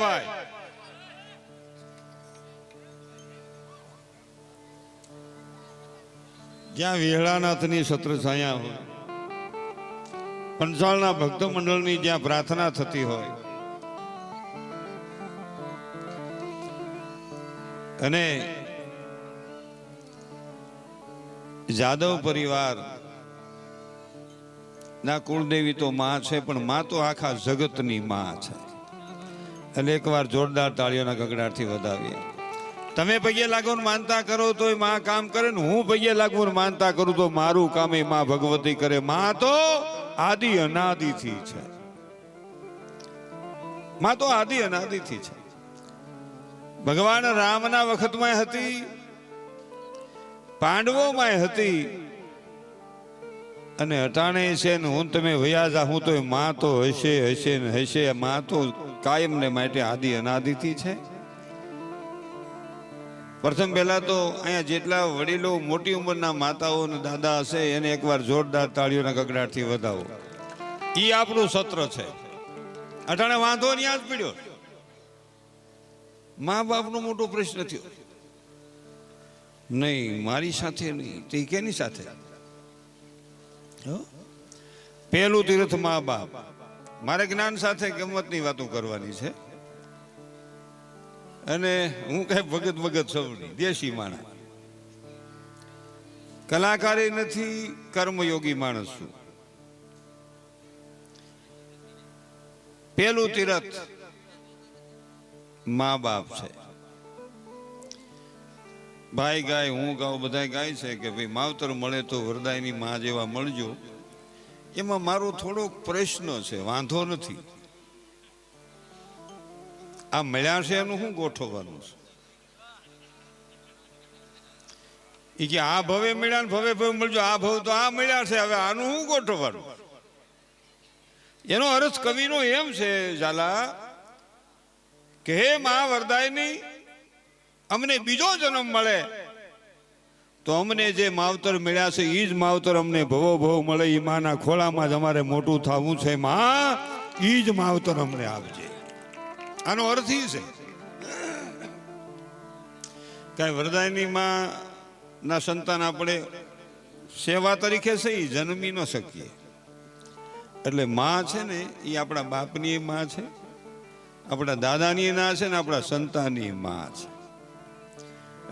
ભાઈ જ્યાં વેહળાનાથની સત્ર છાયા હોય પંચાળના ભક્ત મંડળની જ્યાં પ્રાર્થના થતી હોય, અને જાદવ પરિવાર ના કુળદેવી તો માં છે, પણ માં તો આખા જગતની માં છે. એટલે એકવાર જોરદાર તાળીઓના ગગડાટથી વધાવીએ. તમે પગે લાગો માનતા કરો તો માં કામ કરે ને હું પગે લાગુ માનતા કરું, તો મારું કામ એ માં ભગવતી કરે. માં તો આદિ અનાદિથી છે. માં તો આદિ અનાદિથી છે. ભગવાન રામના વખતમાં હતી પાંડવોમાં હતી અને અટાણે છે ને હું તમે વયા જા, હું તો માં તો હશે હશે ને હશે. માં તો કાયમ ને માટે આદિ અનાદિથી છે. પ્રથમ પહેલા તો અહીંયા જેટલા વડીલો મોટી ઉંમરના માતાઓ અને દાદા હશે, એને એકવાર જોરદાર તાળીઓના ગગડાટથી વધાવો. એ આપણું સત્ર છે. અટાણે વાંધો ન્યા જ પીડ્યો. મા બાપનો મોટો પ્રશ્ન થયો. નહીં, મારી સાથે નહીં, તે કેની સાથે? પહેલું તીર્થ મા બાપ. મારે જ્ઞાન સાથે ગમતની વાતો કરવાની છે. અને હું કઈ ભગત ભગત સૌની દેશી માણસ. કલાકારી નથી, કર્મયોગી માણસ છું. પેલું તીરથ મા બાપ છે. ભાઈ ગાય, હું ગાઉં બધા ગાય છે કે ભાઈ માવતર મળે તો વરદાયની માં જેવા મળજો. એમાં મારો થોડોક પ્રશ્ન છે, વાંધો નથી. આ મળ્યા છે એનું શું ગોઠવવાનું છે? એ કે આ ભવે મળ્યા ભવે ભવે મળજો, આ ભવ તો આ મળ્યા છે, હવે આનું શું ગોઠવવાનું? એનો અર્થ કવિનો એમ છે, ઝાલા, કે હે મા વરદાયની અમને બીજો જન્મ મળે. તો અમને જે માવતર મળ્યા છે એ જ માવતર અમને ભવો ભવ મળે. એ માના ખોળામાં જ અમારે મોટું થવું છે, માં. એ જ માવતર અમને આપજે. આનો અર્થ એ છે. કાંઈ વરદાયની માં ના સંતાન આપણે સેવા તરીકે છે એ જન્મી ન શકીએ. એટલે માં છે ને એ આપણા બાપની માં છે, આપણા દાદાની ના છે ને, આપણા સંતાનની માં છે.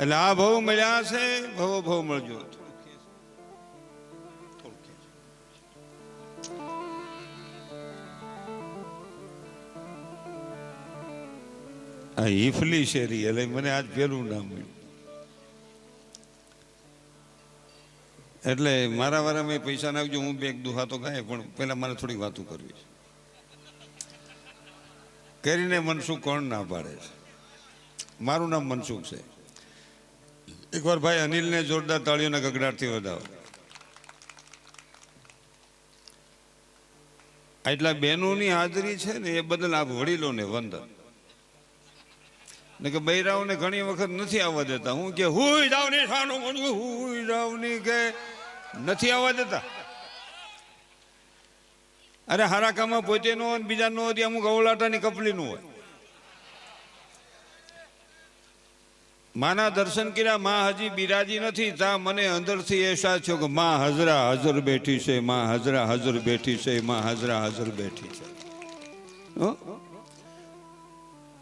એટલે આ ભવ મળ્યા છે, ભવો ભવ મળજો. આ હિફલી શેરી એટલે મને આજ પેલું નામ મળ્યું. એટલે મારા વારા મેં પૈસા નાખજો, હું બે એક દુહાતો ગાય, પણ પેલા મારે થોડી વાતો કરવી છે. કરીને મનસુખ કોણ ના પાડે છે? મારું નામ મનસુખ છે. એકવાર ભાઈ અનિલને જોરદાર તાળીઓના ગગડાટથી વધાવો. એટલા બહેનોની હાજરી છે ને, એ બદલ આપ વડીલોને વંદન. ને કે બૈરાઓને ઘણી વખત નથી આવવા દેતા. હું કે હુઈ જાવ ને સાનું મળ્યું હુઈ જાવની કે, નથી આવવા દેતા. અરે હારા કામમાં પોતે નો હોય ને બીજા નો હોય અમુક અવલાટાની કપલી નું હોય. માના દર્શન કર્યા, માં હજી બિરાજી નથી. તા મને અંદરથી એસા થયો કે માં હજરા હાજર બેઠી છે, માં હજરા હાજર બેઠી છે, માં હજરા હાજર બેઠી છે.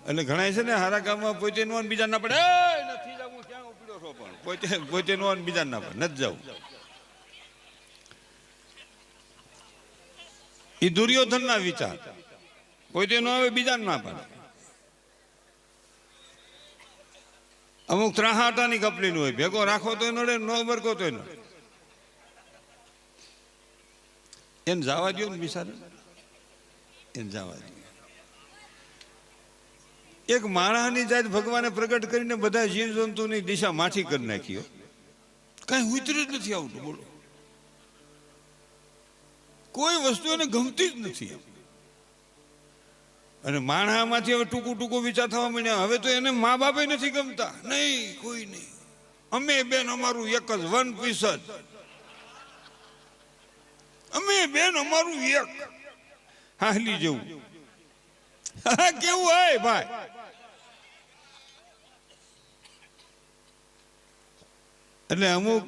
એટલે ઘણા છે ને, હારા ગામમાં પોતે નો બીજા ના પડે. નથી જવું ક્યાં ઉપડ્યો છો પણ? પોતે પોતે નો બીજા ના પડે. નથી જવું એ દુર્યોધન ના વિચાર. પોતે નો આવે, બીજા ના પાડે. અમુક ત્રાહાટાની કપલી હોય. ભેગો રાખો તો નડે નો બરકો તો નડે. એને જવા દો ને બિચારે. એને જવા દો એક માણસની જાત ભગવાને પ્રગટ કરીને બધા જીવજંતુની દિશા માઠી કરી નાખ્યો કઈ ઉતરી જ નથી આવતું, બોલો. કોઈ વસ્તુ એને ગમતી જ નથી અને માણહામાંથી હવે ટૂંકું ટૂંકું વિચાર થવા માંડ્યા. હવે તો એને મા બાપે નથી ગમતા. નહીં, કોઈ નહીં. અમે બેન અમારું એક જ વન પીસ જ. અમે બેન અમારું એક. હાલી જેવું. કેવું હોય ભાઈ? એટલે અમુક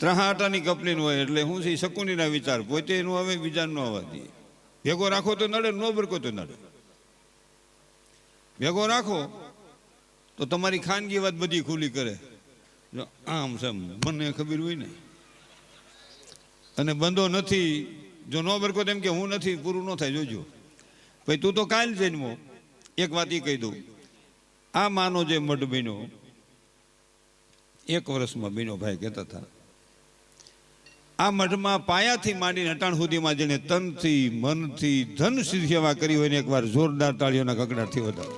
ત્રહાટાની કંપની હોય એટલે હું છે શકુનીના વિચાર, પોતે એનું હવે બીજાનું ન આવવા દે ભેગો રાખો તો નડે, ન બરકો તો નડે. ભેગો રાખો તો તમારી ખાનગી વાત બધી ખુલ્લી કરે. જો આમ છે મને ખબર હોય ને. અને બંધો નથી, જો ન બરકો તેમ કે હું નથી, પૂરું ન થાય, જોજો. ભાઈ, તું તો કાલ જન્મો. એક વાત એ કહી દઉં. આ માનો જે મઢ બીનો એક વર્ષમાં બીનો ભાઈ કહેતા હતા. આ મઠમાં પાયાથી માંડીને અટાણ સુધીમાં જેને તનથી, મનથી ધન સેવા કરી હોય ને એકવાર જોરદાર તાળીઓના કકડાટથી વધારો.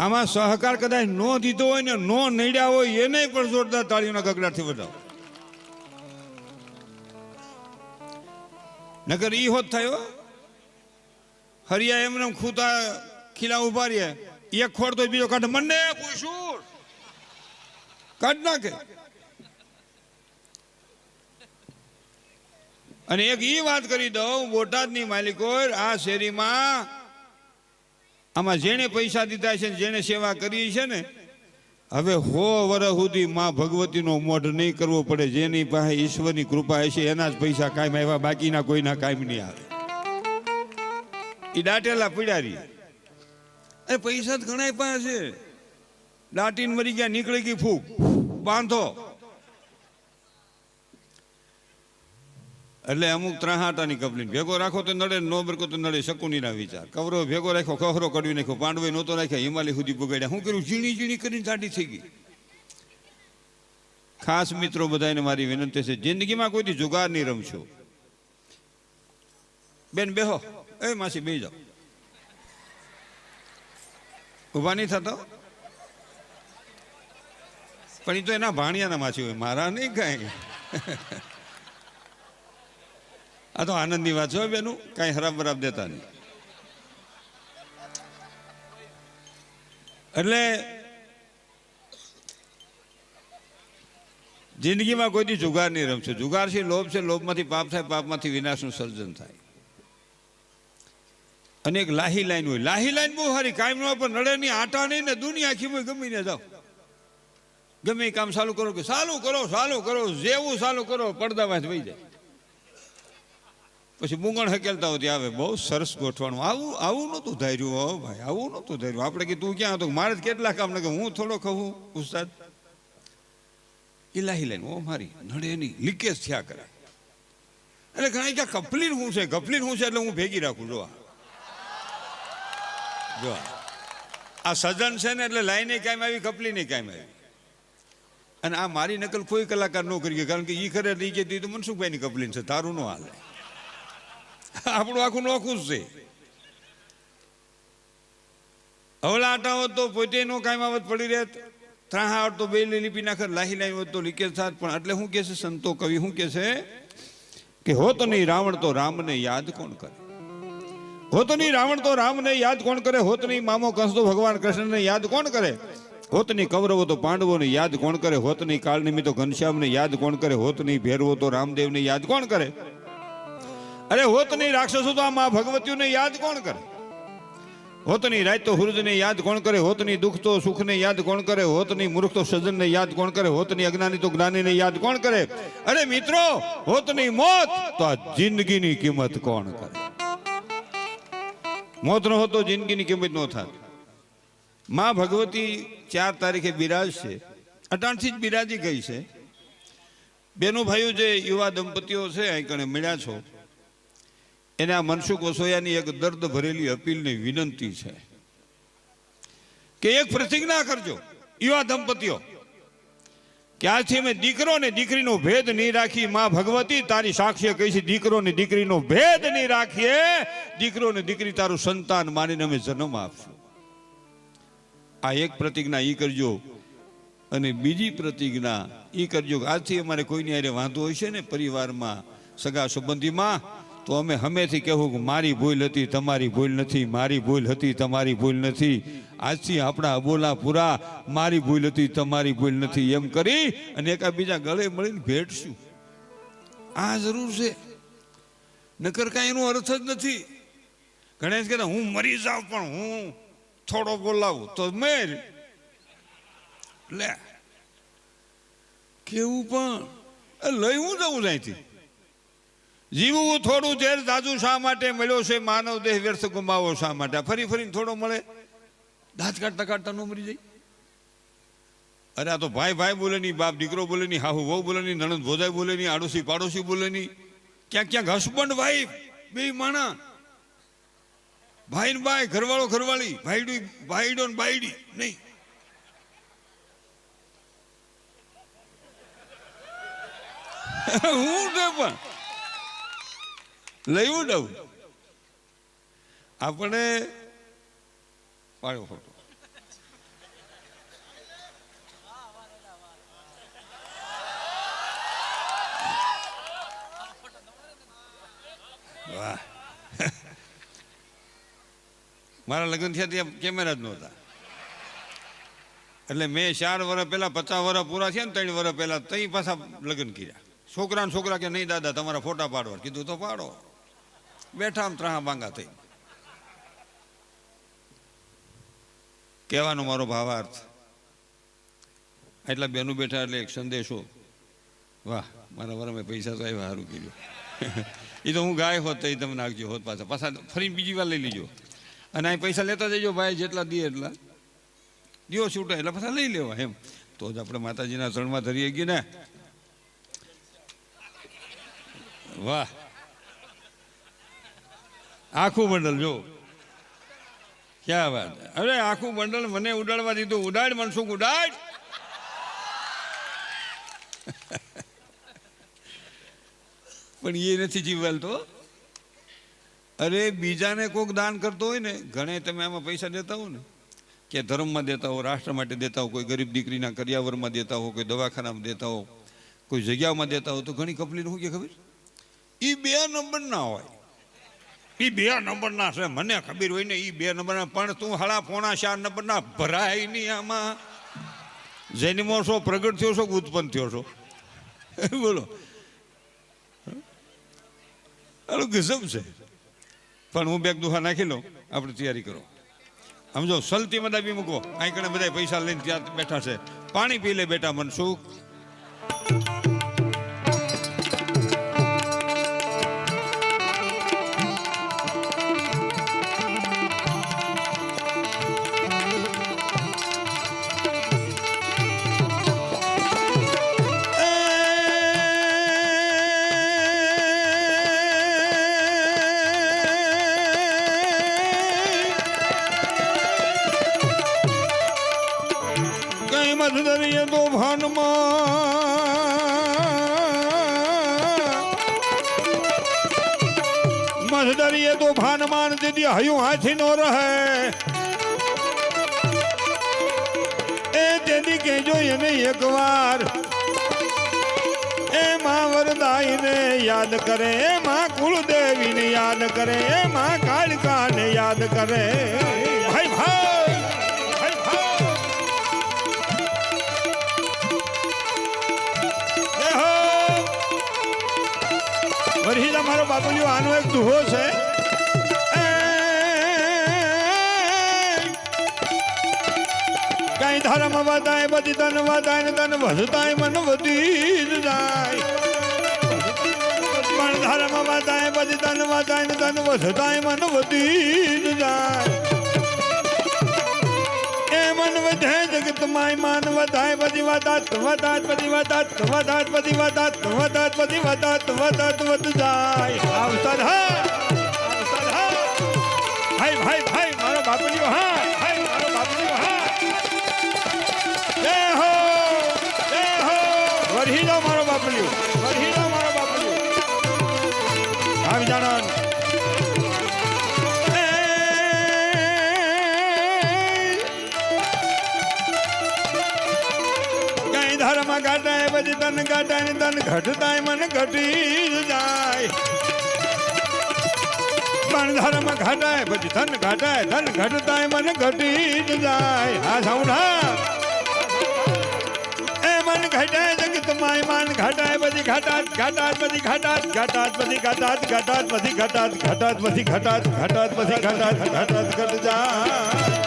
આમાં સહકાર કદાચ નો દીધો હોય ને નો નડ્યા હોય એને પણ જોરદાર તાળીઓના કકડાટથી વધારો. નગર ઈ હોત થયો હરિયા એમને ખૂતા ખીલા ઊભા રહ્યા. એક ખોડ તો બીજો કાંઠે મને પૂછું કાઢ નાખે. અને એક ઈ વાત કરી દઉં, બોટાદની માલિકો આ શેરીમાં આમાં જેણે પૈસા દીધા છે જેણે સેવા કરી છે ને, હવે હો વર્ષ સુધી માં ભગવતીનો મોઢ નહીં કરવો પડે, જેની પાસે ઈશ્વરની કૃપા હશે એના જ પૈસા કાયમ આવ્યા, બાકીના કોઈના કાયમ નહીં આવે. એ દાટેલા પીડારી એ પૈસા જ ઘણા પાસે દાટીને મરી ગયા, નીકળી ગઈ ફૂક બાંધો. એટલે અમુક ત્રહાટાની કપલી ભેગો રાખો તો નડે, નો બરકો તો નડે, શકુનીના વિચાર. કવરો ભેગો રાખ્યો ખહરો કડવી નાખ્યો, પાંડવે નહોતો રાખ્યા, હિમાલય સુધી બગાડ્યા શું કર્યું? ઝીણી ઝીણી કરીને જાડી થઈ ગઈ. ખાસ મિત્રો બધાને મારી વિનંતી છે, જિંદગીમાં કોઈથી જુગાર નહીં રમશો. બેન, બેહો. એ માસી બે જાઓ. ઊભા નહીં થતો? પણ એ તો એના ભાણિયાના માછી હોય. મારા નહીં કાંઈ આ તો આનંદની વાત છે બેનું. કાંઈ હરાબ બરાબ દેતા નહીં. એટલે જિંદગીમાં કોઈથી જુગાર નહીં રમશે. જુગાર છે, લોભ છે, લોભમાંથી પાપ થાય, પાપમાંથી વિનાશનું સર્જન થાય. અને એક લાહી લાઈન હોય. લાહી લાઈન બહુ સારી. કાયમ પણ નડે નહીં, આટા નહીં ને દુનિયા આખી ગમીને જાઓ. ગમે કામ ચાલુ કરો કે ચાલુ કરો ચાલુ કરો, જેવું ચાલુ કરો પડદામાં વહી જાય. પછી મૂંગણ હકેલતા હોતી આવે, બહુ સરસ ગોઠવાનું આવું આવું નહોતું ધાર્યું, હો ભાઈ, આવું નહોતું ધાર્યું. આપણે કે તું ક્યાં હતો? મારે જ કેટલા કામ લાગે હું થોડો કહું, ઉસ્તાદ. ઇલાહી લઈને, ઓ મારી, નડે નહીં, લીકેજ થયા કરે. એટલે ઘણા ક્યાં, કપલીન હું છે? કપલીન હું છે? એટલે હું ભેગી રાખું, જો. જો આ. સજન છે ને, એટલે લાઈને કાયમ આવી, કપલીને કાયમ આવી. અને આ મારી નકલ કોઈ કલાકાર ન કરી કારણ કે એ ખરે લઈ જતી તો મનસુખભાઈની કપલીન છે? તારું ન હાલે. આપણું આખું નોખું જ છે. હવલા આટા હોત તો પોતે નો કાંઈ આવત પડી રહેત. ત્રાહા હોત તો બે લીપી નાખે લાહી લાવી હોત તો લીકેજ થાત. પણ એટલે શું કે છે સંતો, કવિ, શું કે છે કે હોત નહીં રાવણ તો રામને યાદ કોણ કરે? હોત નહીં રાવણ તો રામને યાદ કોણ કરે? હોત નહીં મામો કંસ તો ભગવાન કૃષ્ણને યાદ કોણ કરે? હોત નહીં કૌરવો તો પાંડવોને યાદ કોણ કરે? હોતની કાળ નિમિત્તો ઘનશ્યામને યાદ કોણ કરે? હોતની ભેરવો તો રામદેવને યાદ કોણ કરે? અરે હોતની રાક્ષસો તો આ મા ભગવતીઓને યાદ કોણ કરે? હોતની રાત તો હુરજને યાદ કોણ કરે? હોતની દુઃખ તો સુખને યાદ કોણ કરે? હોતની મૂર્ખ તો સજનને યાદ કોણ કરે? હોતની અજ્ઞાની તો જ્ઞાનીને યાદ કોણ કરે? અરે મિત્રો, હોતની મોત તો આ જિંદગીની કિંમત કોણ કરે? મોત ન હોત જિંદગીની કિંમત ન થાત. માં ભગવતી ચાર તારીખે બિરાજશે અટાણથી જ બિરાજી ગઈ છે. બેનો ભાઈઓ જે યુવા દંપતીઓ છે, અહીં કણે મળ્યા છો, એને આ મનસુખ વસોયાની એક દર્દ ભરેલી અપીલની વિનંતી છે કે એક પ્રતિજ્ઞા કરજો, યુવા દંપતીઓ, કે આજથી અમે દીકરો ને દીકરીનો ભેદ નહીં રાખી, માં ભગવતી તારી સાક્ષી કહી છે, દીકરો ને દીકરીનો ભેદ નહીં રાખીએ, દીકરો ને દીકરી તારું સંતાન માનીને અમે જન્મ આપશું. આ એક પ્રતિજ્ઞા એ કરજો. અને બીજી પ્રતિજ્ઞા એ કરજો આજથી અમારે કોઈની હારે વાંધો હોય છે ને પરિવારમાં, સગા સંબંધીમાં, તો અમે હમેથી કહેવું કે મારી ભૂલ હતી, તમારી ભૂલ નથી, મારી ભૂલ હતી, તમારી ભૂલ નથી. આજથી આપણા અબોલા પૂરા મારી ભૂલ હતી, તમારી ભૂલ નથી. એમ કરી અને એકાબીજા ગળે મળીને ભેટશું. આ જરૂર છે. નકર કાંઈ એનો અર્થ જ નથી. ગણેશ કહેતા, હું મરી જાઉં પણ હું થોડો બોલાવું તો મેર લે. કેવું પણ? લઈ હું જવું અહીંથી જીવવું થોડું ઝેર જાજુ શા માટે મળ્યો છે? માનવ દેહ વ્યર્થ ગુમાવો શા માટે? ફરી ફરીને થોડો મળે. દાંત કાઢતા કાઢતા ન મરી જાય. અરે આ તો ભાઈ ભાઈ બોલે નહીં બાપ દીકરો બોલે નહીં હાહુ વહુ બોલે નહીં નણંદ ભોજાઈ બોલે નહીં આડોશી પાડોશી બોલે નહીં ક્યાંક ક્યાંક હસબન્ડ વાઈફ બે માણા. ભાઈ ને ભાઈ, ઘરવાળો ઘરવાળી, ભાઈડું, ભાઈડો ને બાયડી નહીં. હું છે પણ? લઈ ઉડવ આપણે પાડ્યો ફોટો. વાહ. મારા લગ્ન થયા ત્યાં કેમેરા જ નહોતા. એટલે મેં ચાર વર્ષ પહેલા, પચાસ વર્ષ પૂરા થયા ને ત્રણ વર્ષ પહેલા તઈ પાછા લગ્ન કર્યા. છોકરાને છોકરા કે, નહીં દાદા, તમારા ફોટા પાડવા. કીધું, તો પાડો. બેઠા આમ ત્રાહા બાંગા થઈ. કહેવાનો મારો ભાવાર્થ. એટલા બેનું બેઠા એટલે એક સંદેશો. વાહ, મારા વરમે પૈસા તો આવ્યા સારું કર્યું. એ તો હું ગાય હોત તો એ તમે નાખજો, હોત પાછા. પાછા ફરી બીજી વાર લઈ લીજો. અને અહીં પૈસા લેતા જજો ભાઈ, જેટલા દે એટલા. દિયો છૂટે એટલે પાછા લઈ લેવા એમ. તો જ આપણે માતાજીના ચરણમાં ધરીએ ગઈ ને. વાહ. આખું બંડલ જો. ક્યાં વાત. અરે, આખું બંડલ મને ઉડાડવા દીધું. ઉડાડ મનસુખ ઉડાડ? પણ એ નથી જીવવાલ તો. અરે, બીજાને કોઈક દાન કરતો હોય ને, ઘણે તમે આમાં પૈસા દેતા હો ને. કે ધર્મમાં દેતા હો, રાષ્ટ્ર માટે દેતા હો, કોઈ ગરીબ દીકરીના કરિયાવરમાં દેતા હો, કોઈ દવાખાનામાં દેતા હો, કોઈ જગ્યામાં દેતા હો, તો ઘણી કંપનીને શું કે ખબર? એ બે નંબર ના હોય. એ બે નંબર ના છે, મને ખબર હોય ને એ બે નંબરના, પણ તું હળા પોણા ચાર નંબર ના ભરાય નહીં આમાં. જન્મો છો પ્રગટ થયો છો ઉત્પન્ન થયો છો? બોલો. હાલો, ગજબ છે. પણ હું બેગ દુહા નાખી લઉં, આપણે તૈયારી કરો. સમજો સલતી મદા બી મૂકો. અહીં કણે બધા પૈસા લઈને ત્યાં બેઠા છે. પાણી પી લે બેટા મનસુખ. હયું હાથી નો રહે. એ તેથી કહેજો એને એકવાર. એ માં વરદાઈને યાદ કરે, એ માં કુળદેવીને યાદ કરે, એ માં કાળકાને યાદ કરે. ભાઈ ભાઈ ભાઈ ભાઈ દેહો વરહી તમારો બાપુજી, આનો એક દુહો છે. ધર્મ વધાય બધી તન વધાય ને તન વધતાય મન વધી જ જાય પણ ધર્મ વધાય બધી તન વધાય ને તન વધતાય મન વધી જ જાય એ મન વધે જગત માય માન વધાય બધી વધાત વધાત બધી વધાત વધાત બધી વધાત વધાત બધી વધાત વધાત વધ જાય આવસર હા આવસર હા ભાઈ ભાઈ ભાઈ મારો બાપુજીઓ હા ભાઈ મારો બાપુજીઓ હા જય મારો બાપુજીઓ વરહી જાઓ મારો ધર્મ ઘટાય, પછી તન ઘટાય તન ઘટતાય, મન ઘટી જાય. પણ ધર્મ ઘટાય, પછી ધન ઘટાય, ધન ઘટતાય, મન ઘટી જ જાય. હા એ મન ઘટાય જગત માય માન ઘટાય બધી ઘટાત ઘટાત, બધી ઘટાત ઘટાત, બધી ઘટાત ઘટાત, બધી ઘટાત ઘટાત, બધી ઘટાત ઘટાત, બધી ઘટાત ઘટાત, ઘટ જા.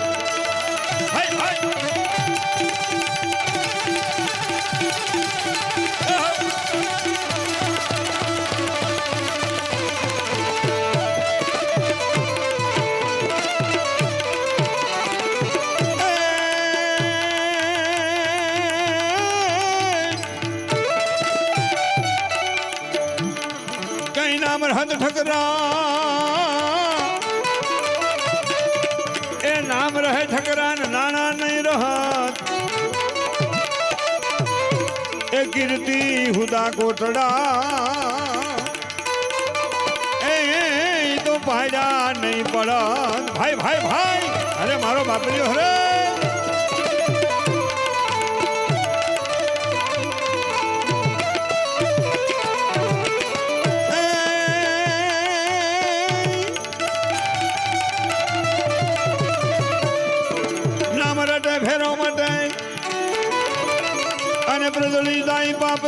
નામ રહત ઠકરા એ નામ રહે ઠકરા ને નાણા નહીં રહત. એ કીર્તિ હુદા કોટડા એ તો પાડ્યા નહીં પડત. ભાઈ ભાઈ ભાઈ, અરે મારો બાપલ્યો હરે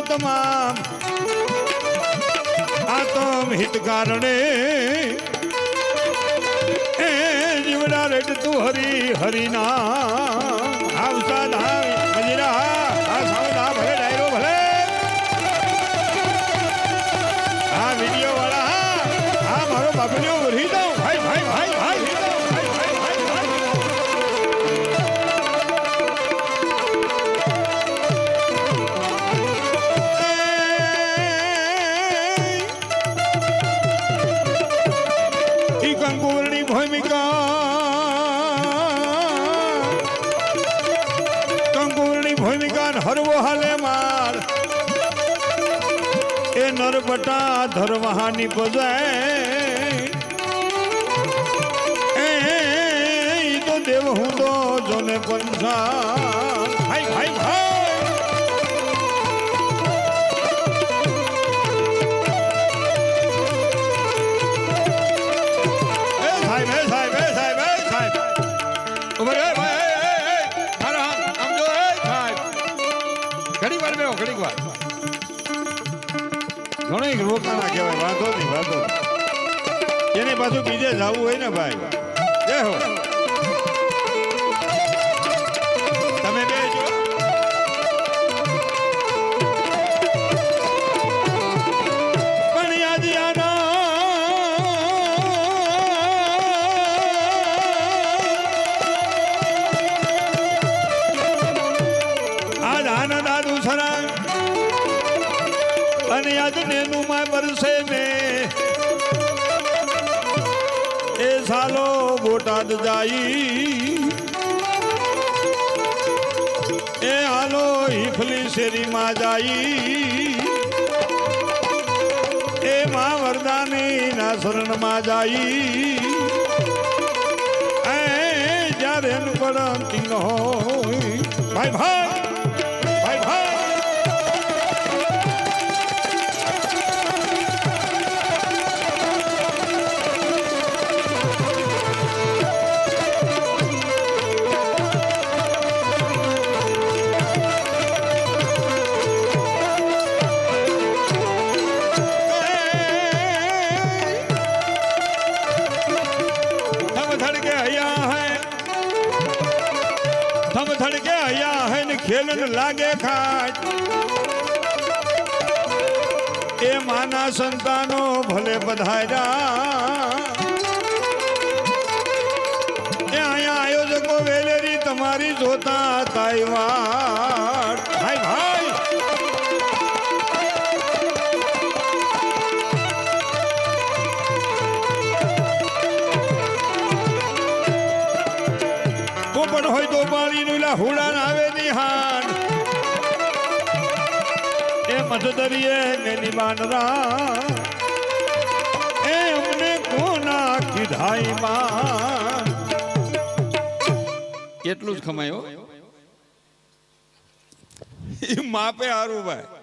તમામ. આતમ હિત કારણે એ જીવડા રેટ તું હરી, હરિના. આવસા ધામ મજીરા. આ સાવધા ભલે, ડાયરો ભલે. આ વિડિયો વાળા આ મારો બાપલિયો વરી જવું હોય ને ભાઈ? બેહો તમે બેજો પણ યાદ આજ આનંદ આદુ સરા અને યાદ નેનું માં બરસે ને. સાલો બોટાદ જાઈ એ હાલો હિફલી શેરીમાં જાઈ એ મા વરદાની ના શરણમાં જાઈ એ જ્યારે એનું કિંગ હોય ભાઈ ભાઈ તમારી જોતા તાઈવાડ ભાઈ ભાઈ પોપટ હોય તો પાણીનું લા હુડાન આવે નિહાન એ મધદરીએ મેની બાનરા એ અમને કોના કીધાઈ માં એટલું જ ખમાયો. માપે હારું ભાઈ.